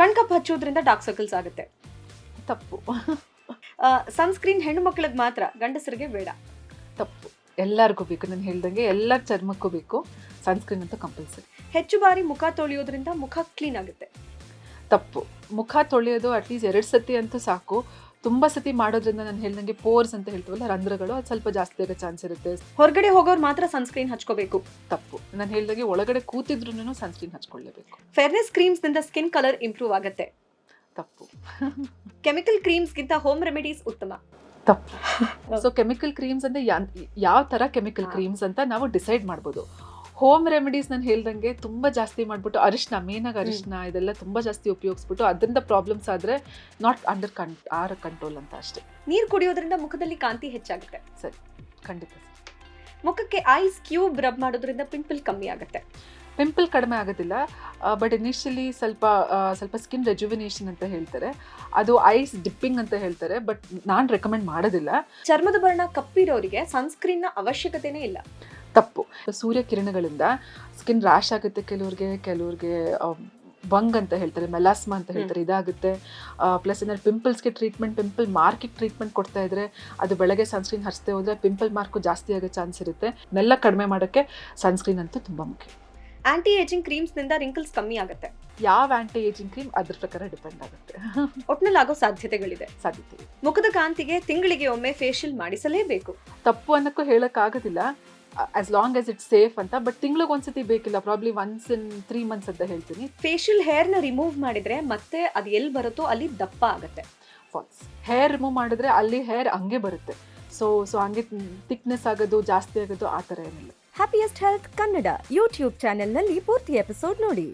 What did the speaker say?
ಕಣ್ಕಪ್ ಹಚ್ಚೋದ್ರಿಂದ dark circles ಆಗುತ್ತೆ. ತಪ್ಪು. ಸನ್ಸ್ಕ್ರೀನ್ ಹೆಣ್ಣು ಮಕ್ಕಳಿಗೆ ಮಾತ್ರ, ಗಂಡಸರಿಗೆ ಬೇಡ. ತಪ್ಪು. ಎಲ್ಲರಿಗೂ ಬೇಕು, ನಾನು ಹೇಳ್ದಂಗೆ ಎಲ್ಲ ಚರ್ಮಕ್ಕೂ ಬೇಕು. ಸನ್ಸ್ಕ್ರೀನ್ ಅಂತ ಕಂಪಲ್ಸರಿ ಹೆಚ್ಚು ಬಾರಿ ಮುಖ ತೊಳೆಯೋದ್ರಿಂದ ಮುಖ ಕ್ಲೀನ್ ಆಗುತ್ತೆ. ತಪ್ಪು. ಮುಖ ತೊಳೆಯೋದು ಅಟ್ಲೀಸ್ಟ್ ಎರಡು ಸತಿ ಅಂತೂ ಸಾಕು. ತುಂಬ ಸತಿ ಮಾಡೋದ್ರಿಂದ ನಾನು ಹೇಳ್ದಂಗೆ ಪೋರ್ಸ್ ಅಂತ ಹೇಳ್ತೀವಲ್ಲ ರಂಧ್ರಗಳು ಅದು ಸ್ವಲ್ಪ ಜಾಸ್ತಿ ಆಗೋ ಚಾನ್ಸ್ ಇರುತ್ತೆ. ಹೊರಗಡೆ ಹೋಗೋರು ಮಾತ್ರ ಸನ್ಸ್ಕ್ರೀನ್ ಹಚ್ಕೋಬೇಕು. ತಪ್ಪು. ನಾನು ಹೇಳ್ದಂಗೆ ಒಳಗಡೆ ಕೂತಿದ್ರು ಸನ್ಸ್ಕ್ರೀನ್ ಹಚ್ಕೊಳ್ಳೇಬೇಕು. ಫೇರ್ನೆಸ್ ಕ್ರೀಮ್ಸ್ನಿಂದ ಸ್ಕಿನ್ ಕಲರ್ ಇಂಪ್ರೂವ್ ಆಗುತ್ತೆ. ತಪ್ಪು. ಕೆಮಿಕಲ್ ಕ್ರೀಮ್ಸ್ಗಿಂತ ಹೋಮ್ ರೆಮಿಡೀಸ್ ಉತ್ತಮ. ತಪ್ಪು. ಸೊ ಕೆಮಿಕಲ್ ಕ್ರೀಮ್ಸ್ ಅಂದ್ರೆ ಯಾವ ತರ ಕೆಮಿಕಲ್. ಕ್ರೀಮ್ಸ್ ಅಂತ ನಾವು ಡಿಸೈಡ್ ಮಾಡ್ಬೋದು. ಹೋಮ್ ರೆಮಿಡೀಸ್ ನಾನು ಹೇಳ್ದಂಗೆ ತುಂಬಾ ಜಾಸ್ತಿ ಮಾಡ್ಬಿಟ್ಟು ಅರಿಶಿನ ಮೇನಾಗಿ ಅರಿಶಿನ ಇದೆಲ್ಲ ತುಂಬಾ ಜಾಸ್ತಿ ಉಪಯೋಗಿಸ್ಬಿಟ್ಟು ಅದರಿಂದ ಪ್ರಾಬ್ಲಮ್ಸ್ ಆದ್ರೆ not under con or control ಅಂತ ಅಷ್ಟೇ. ನೀರು ಕುಡಿಯೋದ್ರಿಂದ ಮುಖದಲ್ಲಿ ಕಾಂತಿ ಹೆಚ್ಚಾಗುತ್ತೆ. ಸರಿ ಖಂಡಿತ ಮುಖಕ್ಕೆ ಐಸ್ ಕ್ಯೂಬ್ ರಬ್ ಮಾಡೋದ್ರಿಂದ ಪಿಂಪಲ್ ಕಮ್ಮಿ ಆಗುತ್ತೆ. ಪಿಂಪಲ್ ಕಡಿಮೆ ಆಗೋದಿಲ್ಲ ಬಟ್ ಇನಿಷಿಯಲಿ ಸ್ವಲ್ಪ ಸ್ವಲ್ಪ ಸ್ಕಿನ್ ರೆಜುವಿನೇಷನ್ ಅಂತ ಹೇಳ್ತಾರೆ. ಅದು ಐಸ್ ಡಿಪ್ಪಿಂಗ್ ಅಂತ ಹೇಳ್ತಾರೆ ಬಟ್ ನಾನು ರೆಕಮೆಂಡ್ ಮಾಡೋದಿಲ್ಲ. ಚರ್ಮದ ಬಣ್ಣ ಕಪ್ಪಿರೋರಿಗೆ ಸನ್ಸ್ಕ್ರೀನ್ನ ನ ಅವಶ್ಯಕತೆನೇ ಇಲ್ಲ. ತಪ್ಪು. ಸೂರ್ಯ ಕಿರಣಗಳಿಂದ ಸ್ಕಿನ್ ರ್ಯಾಶ್ ಆಗುತ್ತೆ. ಕೆಲವ್ರಿಗೆ ಕೆಲವ್ರಿಗೆ ಬಂಗ್ ಅಂತ ಹೇಳ್ತಾರೆ ಮೆಲಾಸ್ಮಾ ಅಂತ ಹೇಳ್ತಾರೆ. ಇದಾಗುತ್ತೆ. ಪ್ಲಸ್ ಏನಾದ್ರು ಪಿಂಪಲ್ಸ್ಗೆ ಟ್ರೀಟ್ಮೆಂಟ್ ಪಿಂಪಲ್ ಮಾರ್ಕಿಗೆ ಟ್ರೀಟ್ಮೆಂಟ್ ಕೊಡ್ತಾ ಇದ್ರೆ ಅದು ಬೆಳಗ್ಗೆ ಸನ್ಸ್ಕ್ರೀನ್ ಹರಿಸ್ತೇ ಹೋದ್ರೆ ಪಿಂಪಲ್ ಮಾರ್ಕು ಜಾಸ್ತಿ ಆಗೋ ಚಾನ್ಸ್ ಇರುತ್ತೆ. ನೆಲ್ಲ ಕಡಿಮೆ ಮಾಡೋಕ್ಕೆ ಸನ್ಸ್ಕ್ರೀನ್ ಅಂತೂ ತುಂಬ ಮುಖ್ಯ. ಆಂಟಿ ಏಜಿಂಗ್ ಕ್ರೀಮ್ಸ್ನಿಂದ ರಿಂಕಲ್ಸ್ ಕಮ್ಮಿ ಆಗುತ್ತೆ. ಯಾವ ಆಂಟಿ ಏಜಿಂಗ್ ಕ್ರೀಮ್ ಅದ್ರ ಪ್ರಕಾರ ಡಿಪೆಂಡ್ ಆಗುತ್ತೆ. ಒಟ್ನಲ್ಲಿ ಆಗೋ ಸಾಧ್ಯತೆಗಳಿದೆ. ಸಾಧ್ಯತೆ ಮುಖದ ಕಾಂತಿಗೆ ತಿಂಗಳಿಗೆ ಒಮ್ಮೆ ಫೇಶಿಯಲ್ ಮಾಡಿಸಲೇಬೇಕು. ತಪ್ಪು ಅನ್ನೋಕ್ಕೂ ಹೇಳೋಕ್ಕಾಗೋದಿಲ್ಲ. As long as it's safe ಅಂತ ಬಟ್ ತಿಂಗ್ಳಿಗೆ ಒಂದ್ಸತಿ ಬೇಕಿಲ್ಲ probably once in three months ಅಂತ ಹೇಳ್ತೀನಿ. ಫೇಶಿಯಲ್ ಹೇರ್ನ ರಿಮೂವ್ ಮಾಡಿದ್ರೆ ಮತ್ತೆ ಅದು ಎಲ್ಲಿ ಬರುತ್ತೋ ಅಲ್ಲಿ ದಪ್ಪ ಆಗುತ್ತೆ. ಫಾಲ್ಸ್ ಹೇರ್ ರಿಮೂವ್ ಮಾಡಿದ್ರೆ ಅಲ್ಲಿ ಹೇರ್ ಹಂಗೆ ಬರುತ್ತೆ. ಸೊ ಸೊ ಹಂಗೆ ಥಿಕ್ನೆಸ್ ಆಗೋದು ಜಾಸ್ತಿ ಆಗೋದು ಆ ಥರ ಏನಿಲ್ಲ. ಹ್ಯಾಪಿಯೆಸ್ಟ್ ಹೆಲ್ತ್ ಕನ್ನಡ ಯೂಟ್ಯೂಬ್ ಚಾನೆಲ್ನಲ್ಲಿ ಪೂರ್ತಿ ಎಪಿಸೋಡ್ ನೋಡಿ.